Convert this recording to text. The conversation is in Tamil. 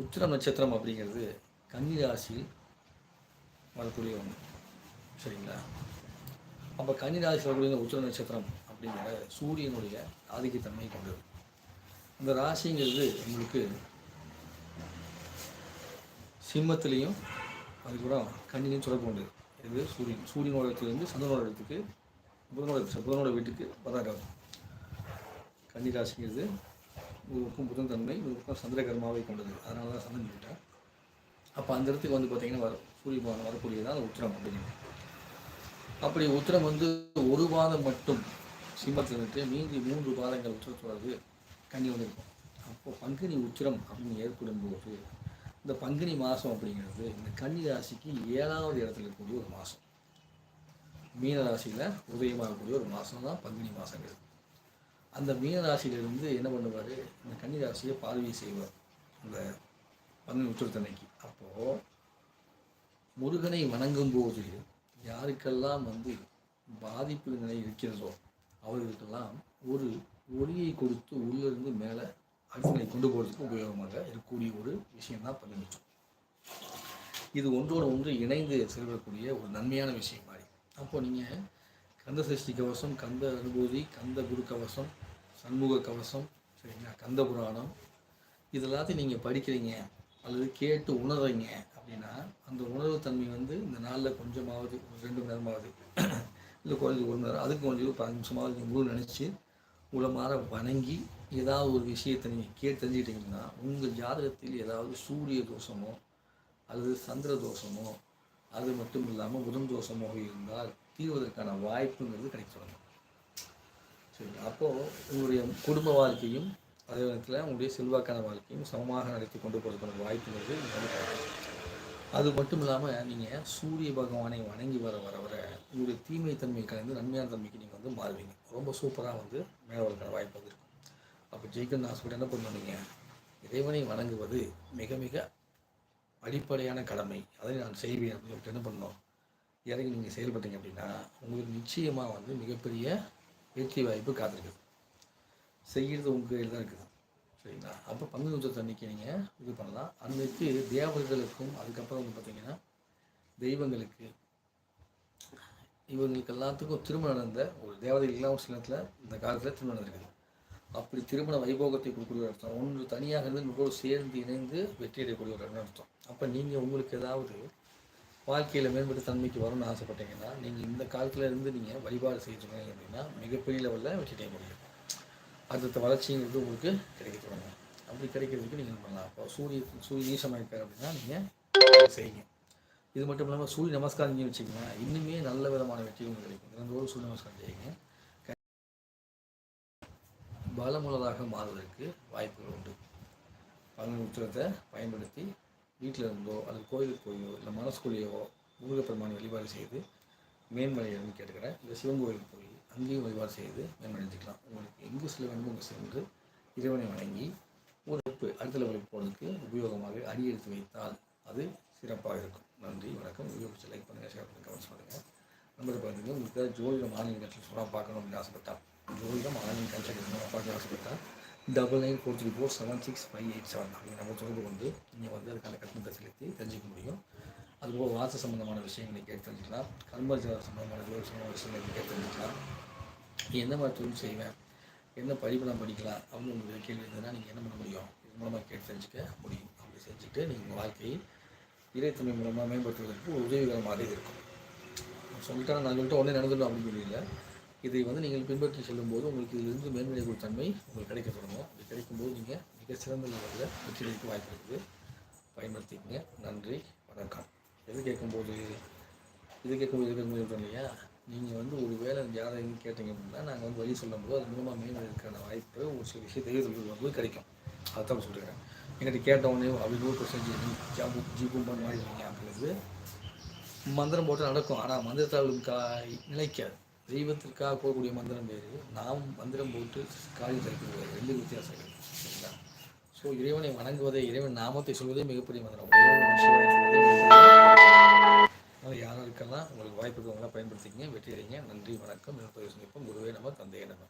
உத்திர நட்சத்திரம் அப்படிங்கிறது கன்னி ராசியில் வரக்கூடிய ஒன்று சரிங்களா? அப்போ கன்னி ராசியில் வரக்கூடிய உத்திர நட்சத்திரம் அப்படிங்கிற சூரியனுடைய ஆதிக்கத்தன்மை கொண்டது. அந்த ராசிங்கிறது உங்களுக்கு சிம்மத்திலையும் அதுக்கப்புறம் கண்ணிலையும் தொடர்பு கொண்டது. இது சூரியன். சூரியனோட இடத்துலேருந்து சந்திரனோட இடத்துக்கு புதனோட புதனோட வீட்டுக்கு வராது கன்னி ராசிங்கிறது ஒரு பக்கம் புதன் தன்மை ஒரு பக்கம் சந்திர கொண்டது. அதனால தான் சந்தன் சொல்லிட்டார். அப்போ அந்த இடத்துக்கு வந்து பார்த்தீங்கன்னா வர சூரிய பகவான் வரக்கூடியதான் அந்த உத்திரம் அப்படிங்கிறது அப்படி உத்திரம் வந்து ஒரு பாதம் மட்டும் சிம்மத்தில் இருந்து மீதி மூன்று பாதங்கள் உத்திரத்தோடது கன்னி வந்து இருக்கும். பங்குனி உத்திரம் அப்படின்னு ஏற்படும் போது இந்த பங்குனி மாதம் அப்படிங்கிறது இந்த கன்னி ராசிக்கு ஏழாவது இடத்துல இருக்கக்கூடிய ஒரு மாதம் மீன ராசியில் உதயமாகக்கூடிய ஒரு மாதம் தான் பங்குனி மாதங்கிறது அந்த மீன ராசியிலிருந்து என்ன பண்ணுவார்? இந்த கன்னி ராசியை பார்வை செய்வார். அந்த பங்குனி உத்திரத்தன்னைக்கு. அப்போது முருகனை வணங்கும் போது யாருக்கெல்லாம் வந்து பாதிப்பு நிலை இருக்கிறதோ அவர்களுக்கெல்லாம் ஒரு ஒளியை கொடுத்து உள்ளிருந்து மேலே அடுத்தனை கொண்டு போகிறதுக்கு உபயோகமாக இருக்கக்கூடிய ஒரு விஷயம்தான் பதினெட்டு இது ஒன்றோடு ஒன்று இணைந்து செல்வக்கூடிய ஒரு நன்மையான விஷயம் மாதிரி. அப்போது நீங்கள் கந்த சஷ்டி கவசம் கந்த அனுபூதி கந்த குரு கவசம் சண்முக கவசம் சரிங்களா? கந்த புராணம். இது எல்லாத்தையும் நீங்கள் படிக்கிறீங்க அல்லது கேட்டு உணர்றீங்க அப்படின்னா அந்த உணர்வு தன்மை வந்து இந்த நாளில் கொஞ்சமாவது ஒரு ரெண்டு மணி நேரமாவது இல்லை குறைஞ்சது ஒரு மணி நேரம் அதுக்கு கொஞ்சம் ஒரு பதினஞ்சு நிமிஷமாவது நீங்கள் முழு நினச்சி உளமாற வணங்கி ஏதாவது ஒரு விஷயத்தை நீங்கள் கேட்டு தெரிஞ்சுக்கிட்டீங்கன்னா உங்கள் ஜாதகத்தில் ஏதாவது சூரிய தோஷமோ அல்லது சந்திர தோஷமோ அது மட்டும் இல்லாமல் புதன் தோஷமோ இருந்தால் தீர்வதற்கான வாய்ப்புங்கிறது கிடைக்க தொடங்கும் அப்போது உங்களுடைய குடும்ப வாழ்க்கையும் அதே நேரத்தில் உங்களுடைய செல்வாக்கான வாழ்க்கையும் சமமாக நடத்தி கொண்டு போகிறதுக்கான வாய்ப்புங்கிறது வந்து கிடைக்கும் அது மட்டும் இல்லாமல் நீங்கள் சூரிய பகவானை வணங்கி வர வர வர உங்களுடைய தீமை தன்மை கலந்து நன்மையான தன்மைக்கு நீங்கள் வந்து மாறுவீங்க. ரொம்ப சூப்பராக வந்து மேலே வரக்கான வாய்ப்பு வந்து இருக்கும் அப்போ ஜெயிக்கணும்னு ஆசைப்பட்டு என்ன பண்ணுவீங்க இறைவனை வணங்குவது மிக மிக அடிப்படையான கடமை. அதை நான் செய்வேன் அப்படின்னு என்ன பண்ணோம்? இறங்கி நீங்கள் செயல்பட்டீங்க அப்படின்னா உங்களுக்கு நிச்சயமாக வந்து மிகப்பெரிய வெற்றி வாய்ப்பு காத்திருக்குது செய்கிறது உங்கள் கையில் தான் இருக்குது. சரிங்களா? அப்போ பங்கு உச்சத்து அன்னைக்கு நீங்கள் இது பண்ணலாம். அன்னைக்கு தேவர்களுக்கும் அதுக்கப்புறம் வந்து பார்த்தீங்கன்னா தெய்வங்களுக்கு இவங்களுக்கு எல்லாத்துக்கும் திருமணம் நடந்த ஒரு தேவதைகள்லாம் ஒரு சில நேரத்தில் இந்த காலத்தில் திருமணம் நடந்திருக்குது. அப்படி திருமண வைபோகத்தை கொடுக்கக்கூடிய அர்த்தம். ஒன்று தனியாக இருந்து இன்னொரு சேர்ந்து இணைந்து வெற்றி அடையக்கூடிய ஒரு அர்த்தம். அப்போ நீங்கள் உங்களுக்கு ஏதாவது வாழ்க்கையில் மேம்பட்ட தன்மைக்கு வரணும்னு ஆசைப்பட்டீங்கன்னா நீங்கள் இந்த காலத்தில் இருந்து நீங்கள் வழிபாடு செய்கிறீங்க அப்படின்னா மிகப்பெரிய லெவலில் வெற்றி அடைய முடியும். அடுத்த வளர்ச்சிங்கிறது உங்களுக்கு கிடைக்க தொடங்கும். அப்படி கிடைக்கிறதுக்கு நீங்கள் பண்ணலாம்? அப்போ சூரிய சூரிய நீசமாக இருக்கார் அப்படின்னா நீங்கள் செய்யுங்க. இது மட்டும் இல்லாமல் சூரிய நமஸ்காரம் நீங்கள் வச்சுக்கோங்க இன்னுமே நல்ல விதமான வெற்றி உங்களுக்கு கிடைக்கும். தினந்தோறும் சூரிய நமஸ்காரம் செய்யுங்க. பலமுள்ளதாக மாறுவதற்கு வாய்ப்புகள் உண்டு. பலன் உத்திரத்தை பயன்படுத்தி வீட்டில் இருந்தோ அல்லது கோயிலுக்கு போயோ இல்லை மனசுக்குள்ளேயோ முருகப்பெருமான் வழிபாடு செய்து மேன்மலையிலிருந்து கேட்டுக்கிறேன். இல்லை சிவன் கோயிலுக்கு போய் அங்கேயும் வழிபாடு செய்து மேன்மடைஞ்சிக்கலாம் உங்களுக்கு எங்கு செல்ல வேண்டும் அங்கே சென்று இறைவனை வணங்கி ஒரு ஸ்டெப்பு அடுத்த லெவலுக்கு போகிறதுக்கு உபயோகமாக அடி எடுத்து வைத்தால் அது சிறப்பாக இருக்கும். நன்றி வணக்கம். வீடியோ லைக் பண்ணுங்கள் ஷேர் பண்ணுங்கள் கமெண்ட்ஸ் பண்ணுங்கள் நம்பர் பார்த்தீங்கன்னா உங்களுக்கு ஏதாவது ஜோதிடம் ஆன்லைன் கன்சல்ட் சொன்னால் பார்க்கணும் அப்படின்னு ஆசைப்பட்டா ஜோதிடம் ஆன்லைன் கன்சல்ட் பார்க்க ஆசைப்பட்டா double nine four three four seven six five eight seven அப்படிங்கிற நம்ம தொடர்பு கொண்டு நீங்கள் வந்து அதுக்கான கட்டணத்தை செலுத்தி தெரிஞ்சிக்க முடியும். அதுபோக வாச சம்பந்தமான விஷயங்களை கேட்டு தெரிஞ்சுக்கலாம். கர்மஜார சம்பந்தமான ஜோதி விஷயங்களை கேட்டு தெரிஞ்சுக்கலாம். எந்த மாதிரி தொழில் செய்வேன் என்ன படிப்பு நான் படிக்கலாம் அப்படின்னு உங்களுக்கு கேள்வி இருந்ததுன்னா நீங்கள் என்ன பண்ண முடியும்? இது மூலமாக கேட்டு தெரிஞ்சுக்க முடியும். அப்படி செஞ்சுட்டு நீங்கள் உங்கள் வாழ்க்கையை இறைத்தன்மை மூலமாக மேம்படுத்துவதற்கு ஒரு உதவிகரமாக இது இருக்கும். சொல்லிட்டா நான் சொல்லிட்டு உடனே நடந்துடும் அப்படின்னு சொல்லல இதை வந்து நீங்கள் பின்பற்றி செல்லும்போது உங்களுக்கு இதிலிருந்து மேன்மையை தன்மை உங்களுக்கு கிடைக்க தொடங்கும். இது கிடைக்கும்போது நீங்கள் மிக சிறந்த லெவலில் வெற்றிகளுக்கு வாய்ப்பு இருக்குது. பயன்படுத்திக்கங்க. நன்றி. வணக்கம். எது கேட்கும்போது? இது கேட்கும்போது இது கேட்கும்போது இல்லையா? நீங்கள் வந்து ஒரு வேலை ஜாதகம் கேட்டீங்க அப்படின்னா நாங்கள் வந்து வழி சொல்லும்போது அது மூலமாக மேம்படுறதுக்கான வாய்ப்பு ஒரு சில விஷயத்தை சொல்லும்போது கிடைக்கும். அதுதான் சொல்கிறேன் எங்கிட்ட கேட்ட உடனே அப்படி நூறு பர்சன்டேஜ் ஜாபு ஜீபும் பண்ண மாதிரி அப்படிங்கிறது மந்திரம் போட்டு நடக்கும். ஆனால் மந்திரத்தால் கா நிலைக்காது. தெய்வத்திற்காக போகக்கூடிய மந்திரம் வேறு. நாம் மந்திரம் போட்டு காரியம் தரிக்கிறது வேறு. ரெண்டு வித்தியாசம் சரிங்களா? ஸோ இறைவனை வணங்குவதே இறைவன் நாமத்தை சொல்வதே மிகப்பெரிய மந்திரம். அதனால் யாரும் சிவாய உங்களுக்கு வாய்ப்பு இருக்கவங்களாம் பயன்படுத்திக்கங்க வெற்றி அடைங்க நன்றி வணக்கம். இன்னொரு சந்திப்போம். குருவே நம்ம தந்தையே நம்ம